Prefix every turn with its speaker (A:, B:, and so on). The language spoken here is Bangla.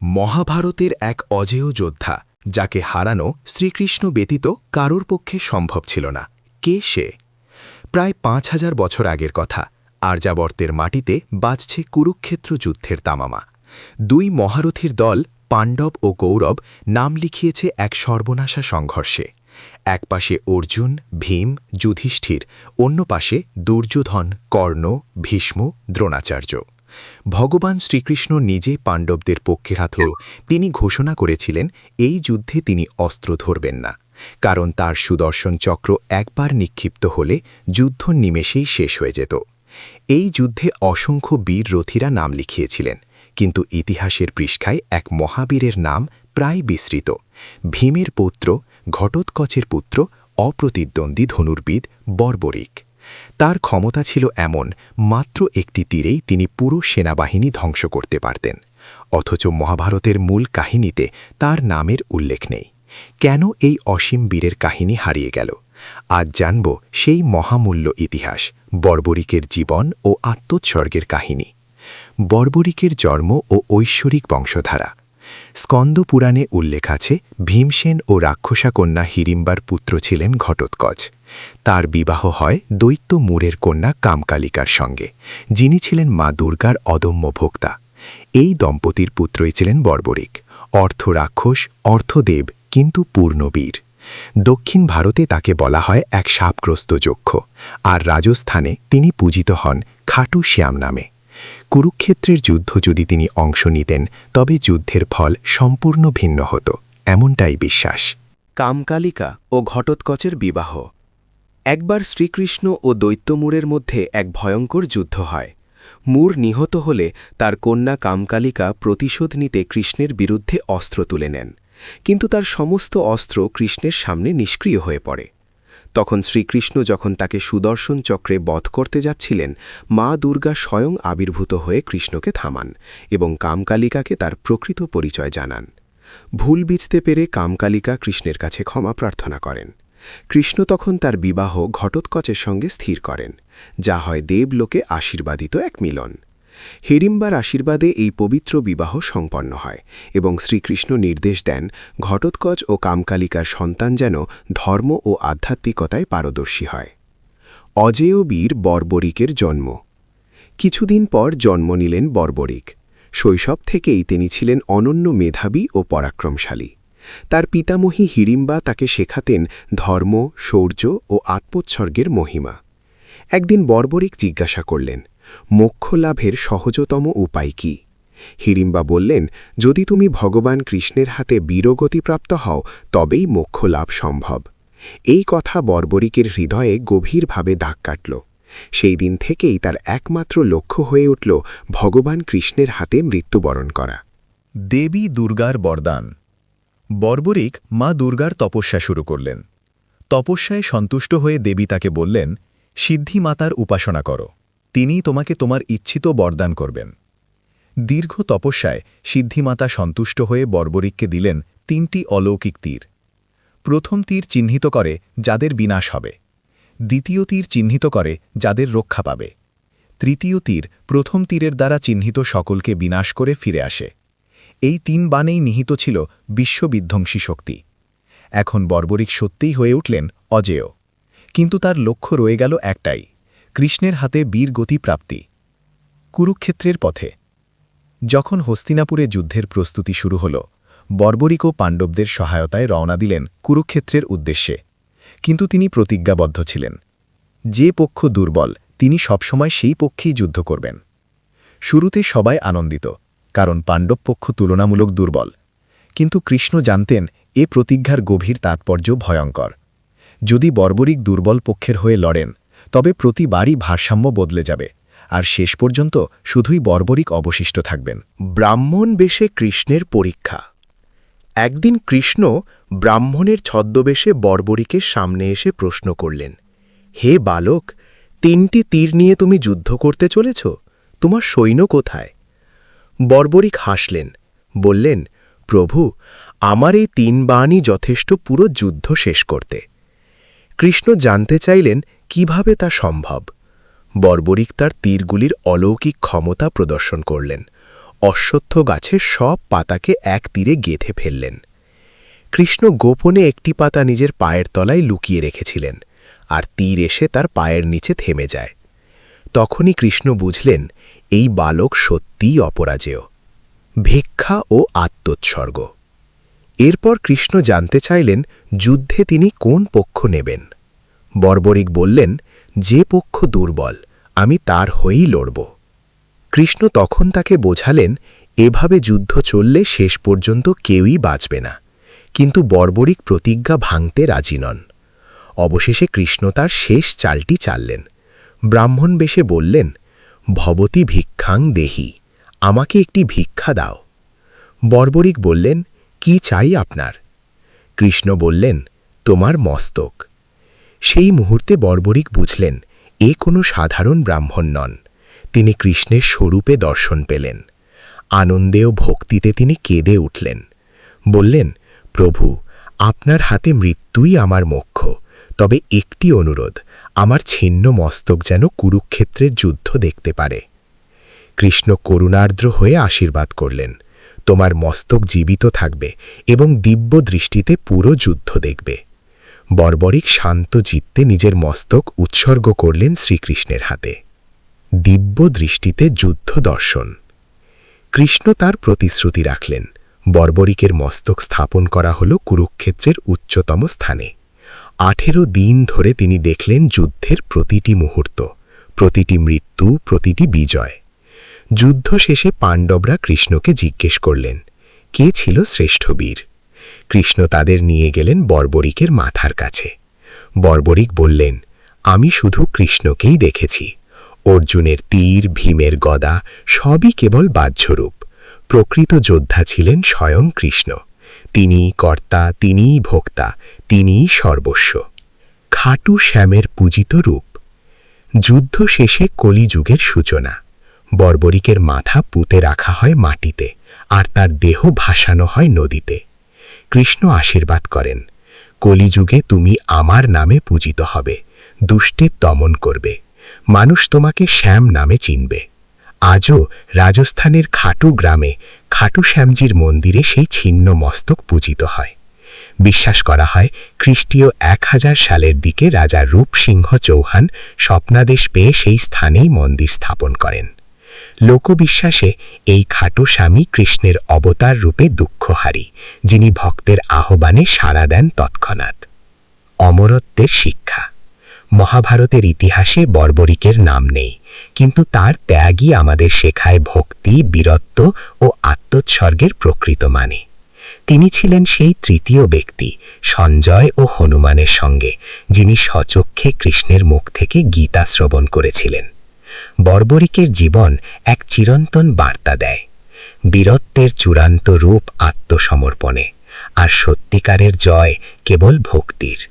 A: মহাভারতের এক অজেয় যোদ্ধা, যাকে হারানো শ্রীকৃষ্ণ ব্যতীত কারোর পক্ষে সম্ভব ছিল না। কে সে? প্রায় পাঁচ হাজার বছর আগের কথা, আর্যাবর্তের মাটিতে বাজছে কুরুক্ষেত্র যুদ্ধের তামামা। দুই মহারথীর দল, পাণ্ডব ও কৌরব, নাম লিখিয়েছে এক সর্বনাশা সংঘর্ষে। এক পাশে অর্জুন, ভীম, যুধিষ্ঠির, অন্য পাশে দুর্যোধন, কর্ণ, ভীষ্ম, দ্রোণাচার্য। ভগবান শ্রীকৃষ্ণ নিজে পাণ্ডবদের পক্ষের হাতেও তিনি ঘোষণা করেছিলেন, এই যুদ্ধে তিনি অস্ত্র ধরবেন না। কারণ তার সুদর্শন চক্র একবার নিক্ষিপ্ত হলে যুদ্ধ নিমেষেই শেষ হয়ে যেত। এই যুদ্ধে অসংখ্য বীর রথীরা নাম লিখিয়েছিলেন, কিন্তু ইতিহাসের পৃষ্ঠায় এক মহাবীরের নাম প্রায় বিস্তৃত। ভীমের পুত্র, ঘটোৎকচের পুত্র, অপ্রতিদ্বন্দ্বী ধনুর্বিদ বর্বরিক। তার ক্ষমতা ছিল এমন, মাত্র একটি তীরেই তিনি পুরো সেনাবাহিনী ধ্বংস করতে পারতেন। অথচ মহাভারতের মূল কাহিনীতে তার নামের উল্লেখ নেই। কেন এই অসীম বীরের কাহিনী হারিয়ে গেল? আজ জানব সেই মহামূল্য ইতিহাস, বর্বরিকের জীবন ও আত্মোৎসর্গের কাহিনী। বর্বরিকের জন্ম ও ঐশ্বরিক বংশধারা। স্কন্দ পুরাণে উল্লেখ আছে, ভীমসেন ও রাক্ষসা কন্যা হিড়িম্বার পুত্র ছিলেন ঘটোৎকচ। তার বিবাহ হয় দৈত্য মুরের কন্যা কামকালিকার সঙ্গে, যিনি ছিলেন মা দুর্গার অদম্য ভোক্তা। এই দম্পতির পুত্রই ছিলেন বর্বরিক অর্থ রাক্ষস অর্থদেব, কিন্তু পূর্ণবীর। দক্ষিণ ভারতে তাকে বলা হয় এক সাপগ্রস্ত যক্ষ, আর রাজস্থানে তিনি পূজিত হন খাটু শ্যাম নামে। কুরুক্ষেত্রের যুদ্ধ যদি তিনি অংশ নিতেন, তবে যুদ্ধের ফল সম্পূর্ণ ভিন্ন হতো, এমনটাই বিশ্বাস।
B: কামকালিকা ও ঘটোৎকচের বিবাহ একবার শ্রীকৃষ্ণ ও দৈত্যমূরের মধ্যে এক ভয়ঙ্কর যুদ্ধ হয়। মূর নিহত হলে তার কন্যা কামকালিকা প্রতিশোধ নিতে কৃষ্ণের বিরুদ্ধে অস্ত্র তুলে নেন, কিন্তু তার সমস্ত অস্ত্র কৃষ্ণের সামনে নিষ্ক্রিয় হয়ে পড়ে। তখন শ্রীকৃষ্ণ যখন তাকে সুদর্শন চক্রে বধ করতে যাচ্ছিলেন, মা দুর্গা স্বয়ং আবির্ভূত হয়ে কৃষ্ণকে থামান এবং কামকালিকাকে তার প্রকৃত পরিচয় জানান। ভুল বিচতে পেরে কামকালিকা কৃষ্ণের কাছে ক্ষমা প্রার্থনা করেন। কৃষ্ণ তখন তার বিবাহ ঘটোৎকচের সঙ্গে স্থির করেন, যা হয় দেবলোকে আশীর্বাদিত এক মিলন। হিড়িম্বার আশীর্বাদে এই পবিত্র বিবাহ সম্পন্ন হয় এবং শ্রীকৃষ্ণ নির্দেশ দেন ঘটোৎকচ ও কামকালিকার সন্তান যেন ধর্ম ও আধ্যাত্মিকতায় পারদর্শী হয়। অজেয় বীর বর্বরিকের জন্ম। কিছুদিন পর জন্ম নিলেন বর্বরিক। শৈশব থেকেই তিনি ছিলেন অনন্য মেধাবী ও পরাক্রমশালী। তার পিতামহী হিড়িম্বা তাকে শেখাতেন ধর্ম, শৌর্য ও আত্মোৎসর্গের মহিমা। একদিন বর্বরিক জিজ্ঞাসা করলেন, মোক্ষ লাভের সহজতম উপায় কি? হিড়িম্বা বললেন, যদি তুমি ভগবান কৃষ্ণের হাতে বীরগতিপ্রাপ্ত হও, তবেই মোক্ষ লাভ সম্ভব। এই কথা বর্বরিকের হৃদয়ে গভীরভাবে দাগ কাটল। সেই দিন থেকেই তার একমাত্র লক্ষ্য হয়ে উঠল ভগবান কৃষ্ণের হাতে মৃত্যুবরণ করা।
A: দেবী দুর্গার বরদান। বর্বরিক মা দুর্গার তপস্যা শুরু করলেন। তপস্যায় সন্তুষ্ট হয়ে দেবী তাকে বললেন, সিদ্ধি মাতার উপাসনা করো, তিনি তোমাকে তোমার ইচ্ছিত বরদান করবেন। দীর্ঘ তপস্যায় সিদ্ধিমাতা সন্তুষ্ট হয়ে বর্বরিককে দিলেন তিনটি অলৌকিক তীর। প্রথম তীর চিহ্নিত করে যাদের বিনাশ হবে, দ্বিতীয় তীর চিহ্নিত করে যাদের রক্ষা পাবে। তৃতীয় তীর প্রথম তীরের দ্বারা চিহ্নিত সকলকে বিনাশ করে ফিরে আসে। এই তিন বানেই নিহিত ছিল বিশ্ববিধ্বংসী শক্তি। এখন বর্বরিক সত্যিই হয়ে উঠলেন অজেয়। কিন্তু তার লক্ষ্য রয়ে গেল একটাই, কৃষ্ণের হাতে বীর গতি প্রাপ্তি। কুরুক্ষেত্রের পথে। যখন হস্তিনাপুরে যুদ্ধের প্রস্তুতি শুরু হল, বর্বরিক ও পাণ্ডবদের সহায়তায় রওনা দিলেন কুরুক্ষেত্রের উদ্দেশ্যে। কিন্তু তিনি প্রতিজ্ঞাবদ্ধ ছিলেন। যে পক্ষ দুর্বল, তিনি সবসময় সেই পক্ষেই যুদ্ধ করবেন। শুরুতে সবাই আনন্দিত। কারণ পাণ্ডব পক্ষ তুলনামূলক দুর্বল। কিন্তু কৃষ্ণ জানতেন এ প্রতিজ্ঞার গভীর তাৎপর্য ভয়ঙ্কর। যদি বর্বরিক দুর্বল পক্ষের হয়ে লড়েন, তবে প্রতিবারই ভারসাম্য বদলে যাবে, আর শেষ পর্যন্ত শুধুই বর্বরিক অবশিষ্ট থাকবেন।
B: ব্রাহ্মণ বেশে কৃষ্ণের পরীক্ষা। একদিন কৃষ্ণ ব্রাহ্মণের ছদ্মবেশে বর্বরিকের সামনে এসে প্রশ্ন করলেন, হে বালক, তিনটি তীর নিয়ে তুমি যুদ্ধ করতে চলেছ? তোমার সৈন্য কোথায়? বর্বরিক হাসলেন, বললেন, প্রভু, আমার এই তিন বাণই যথেষ্ট পুরো যুদ্ধ শেষ করতে। কৃষ্ণ জানতে চাইলেন কীভাবে তা সম্ভব। বর্বরিক তার তীরগুলির অলৌকিক ক্ষমতা প্রদর্শন করলেন, অশ্বত্থ গাছের সব পাতাকে এক তীরে গেঁথে ফেললেন। কৃষ্ণ গোপনে একটি পাতা নিজের পায়ের তলায় লুকিয়ে রেখেছিলেন, আর তীর এসে তার পায়ের নিচে থেমে যায়। তখনই কৃষ্ণ বুঝলেন এই বালক সত্যিই অপরাজেয়, ভিক্ষা ও আত্মোৎসর্গ। এরপর কৃষ্ণ জানতে চাইলেন, যুদ্ধে তিনি কোন পক্ষ নেবেন? বর্বরিক বললেন, যে পক্ষ দুর্বল, আমি তার হয়েই লড়ব। কৃষ্ণ তখন তাকে বোঝালেন, এভাবে যুদ্ধ চললে শেষ পর্যন্ত কেউই বাঁচবে না, কিন্তু বর্বরিক প্রতিজ্ঞা ভাঙতে রাজি নন। অবশেষে কৃষ্ণ তার শেষ চালটি চাললেন। ব্রাহ্মণ বেশে বললেন ভবতী ভিক্ষাং দেহি, আমাকে একটি ভিক্ষা দাও। বর্বরিক বললেন, কি চাই আপনার? কৃষ্ণ বললেন, তোমার মস্তক। সেই মুহূর্তে বর্বরিক বুঝলেন, এ কোনো সাধারণ ব্রাহ্মণ নন। তিনি কৃষ্ণের স্বরূপে দর্শন পেলেন। আনন্দে ও ভক্তিতে তিনি কেঁদে উঠলেন। বললেন, প্রভু, আপনার হাতে মৃত্যুই আমার মোক্ষ। তবে একটি অনুরোধ, আমার ছিন্ন মস্তক যেন কুরুক্ষেত্রের যুদ্ধ দেখতে পারে। কৃষ্ণ করুণার্দ্র হয়ে আশীর্বাদ করলেন, তোমার মস্তক জীবিত থাকবে এবং দিব্য দৃষ্টিতে পুরো যুদ্ধ দেখবে। বর্বরিক শান্ত চিত্তে নিজের মস্তক উৎসর্গ করলেন শ্রীকৃষ্ণের হাতে। দিব্য দৃষ্টিতে যুদ্ধ দর্শন। কৃষ্ণ তার প্রতিশ্রুতি রাখলেন, বর্বরিকের মস্তক স্থাপন করা হল কুরুক্ষেত্রের উচ্চতম স্থানে। আঠেরো দিন ধরে তিনি দেখলেন যুদ্ধের প্রতিটি মুহূর্ত, প্রতিটি মৃত্যু, প্রতিটি বিজয়। যুদ্ধ শেষে পাণ্ডবরা কৃষ্ণকে জিজ্ঞেস করলেন, কে ছিল শ্রেষ্ঠ বীর? কৃষ্ণ তাদের নিয়ে গেলেন বর্বরিকের মাথার কাছে। বর্বরিক বললেন, আমি শুধু কৃষ্ণকেই দেখেছি। অর্জুনের তীর, ভীমের গদা, সবই কেবল বাহ্যরূপ। প্রকৃত যোদ্ধা ছিলেন স্বয়ং কৃষ্ণ। তিনিই কর্তা, তিনিই ভোক্তা, তিনিই সর্বস্ব। খাটু শ্যামের পূজিত রূপ। যুদ্ধ শেষে কলিযুগের সূচনা। বর্বরিকের মাথা পুঁতে রাখা হয় মাটিতে, আর তার দেহ ভাসানো হয় নদীতে। কৃষ্ণ আশীর্বাদ করেন, কলিযুগে তুমি আমার নামে পূজিত হবে দুষ্টের দমন করবে, মানুষ তোমাকে শ্যাম নামে চিনবে। আজও রাজস্থানের খাটু গ্রামে খাটু শ্যামজির মন্দিরে সেই ছিন্ন মস্তক পূজিত হয়। বিশ্বাস করা হয়, খ্রিস্টীয় এক হাজার সালের দিকে রাজা রূপসিংহ চৌহান স্বপ্নাদেশ পেয়ে সেই স্থানেই মন্দির স্থাপন করেন। লোকবিশ্বাসে এই খাটু স্বামী কৃষ্ণের অবতার রূপে দুঃখহারী, যিনি ভক্তের আহ্বানে সাড়া দেন তৎক্ষণাৎ। অমরত্বের শিক্ষা। মহাভারতের ইতিহাসে বর্বরিকের নাম নেই। কিন্তু তার ত্যাগই আমাদের শেখায় ভক্তি, বীরত্ব ও আত্মোৎসর্গের প্রকৃত মানে। তিনি ছিলেন সেই তৃতীয় ব্যক্তি, সঞ্জয় ও হনুমানের সঙ্গে, যিনি সচক্ষে কৃষ্ণের মুখ থেকে গীতা শ্রবণ করেছিলেন। বর্বরিকের জীবন এক চিরন্তন বার্তা দেয়। বীরত্বের চূড়ান্ত রূপ আত্মসমর্পণে, আর সত্যিকারের জয় কেবল ভক্তির।